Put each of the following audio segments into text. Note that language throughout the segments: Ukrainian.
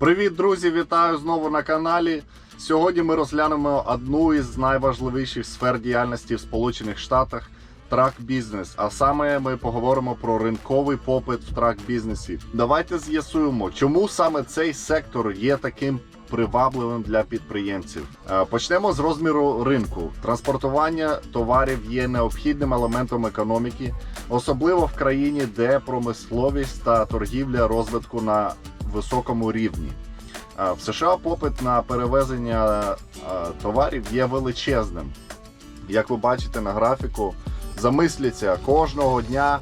Привіт, друзі! Вітаю знову на каналі. Сьогодні ми розглянемо одну із найважливіших сфер діяльності в Сполучених Штатах трак бізнес. А саме ми поговоримо про ринковий попит в трак бізнесі. Давайте з'ясуємо, чому саме цей сектор є таким привабливим для підприємців. Е, Почнемо з розміру ринку. Транспортування товарів є необхідним елементом економіки, особливо в країні, де промисловість та торгівля розвитку на високому рівні. В США попит на перевезення товарів є величезним. Як ви бачите на графіку, замисліться, кожного дня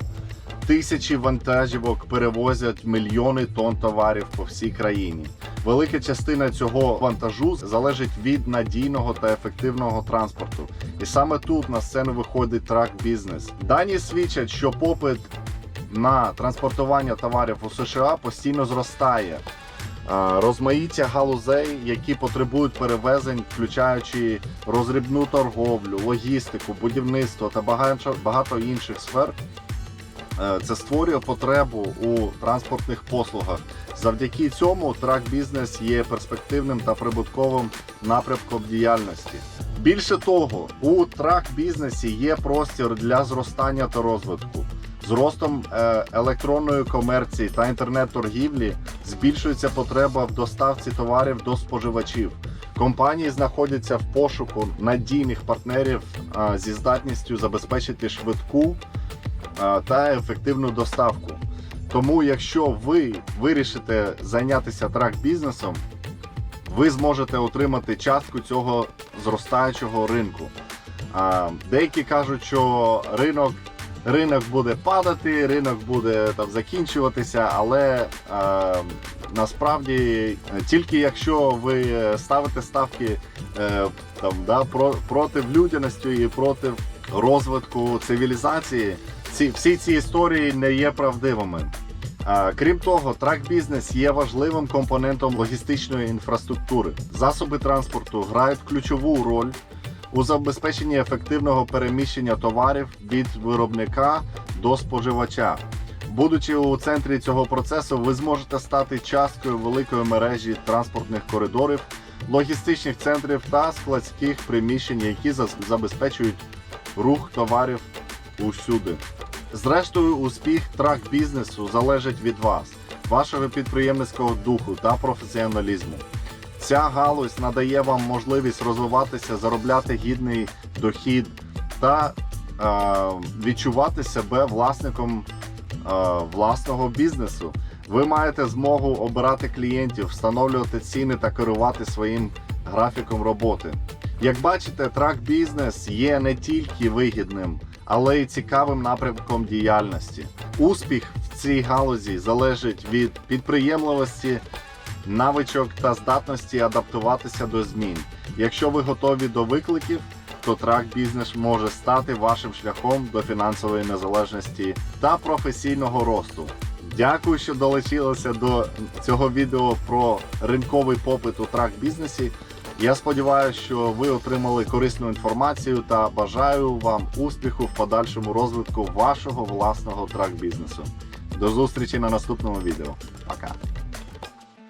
тисячі вантажівок перевозять мільйони тонн товарів по всій країні. Велика частина цього вантажу залежить від надійного та ефективного транспорту. І саме тут на сцену виходить трак бізнес. Дані свідчать, що попит на транспортування товарів у США постійно зростає. Е, Розмаїття галузей, які потребують перевезень, включаючи розрібну торговлю, логістику, будівництво та багато, інших сфер, е, це створює потребу у транспортних послугах. Завдяки цьому трак бізнес є перспективним та прибутковим напрямком діяльності. Більше того, у трак бізнесі є простір для зростання та розвитку. З ростом е, електронної комерції та інтернет-торгівлі збільшується потреба в доставці товарів до споживачів. Компанії знаходяться в пошуку надійних партнерів е, зі здатністю забезпечити швидку е, та ефективну доставку. Тому, якщо ви вирішите зайнятися трак бізнесом, ви зможете отримати частку цього зростаючого ринку. Деякі кажуть, що ринок ринок буде падати, ринок буде там закінчуватися, але е, насправді е, тільки якщо ви ставите ставки е, там, да, про, проти людяності і проти розвитку цивілізації, ці, всі ці історії не є правдивими. Крім того, трак бізнес є важливим компонентом логістичної інфраструктури. Засоби транспорту грають ключову роль у забезпеченні ефективного переміщення товарів від виробника до споживача. Будучи у центрі цього процесу, ви зможете стати часткою великої мережі транспортних коридорів, логістичних центрів та складських приміщень, які забезпечують рух товарів усюди. Зрештою, успіх трак бізнесу залежить від вас, вашого підприємницького духу та професіоналізму. Ця галузь надає вам можливість розвиватися, заробляти гідний дохід та е, відчувати себе власником е, власного бізнесу. Ви маєте змогу обирати клієнтів, встановлювати ціни та керувати своїм графіком роботи. Як бачите, трак бізнес є не тільки вигідним, але й цікавим напрямком діяльності. Успіх в цій галузі залежить від підприємливості, навичок та здатності адаптуватися до змін. Якщо ви готові до викликів, то трак бізнес може стати вашим шляхом до фінансової незалежності та професійного росту. Дякую, що долучилися до цього відео про ринковий попит у трак бізнесі. Я сподіваюся, що ви отримали корисну інформацію та бажаю вам успіху в подальшому розвитку вашого власного трак бізнесу. До зустрічі на наступному відео. Пока!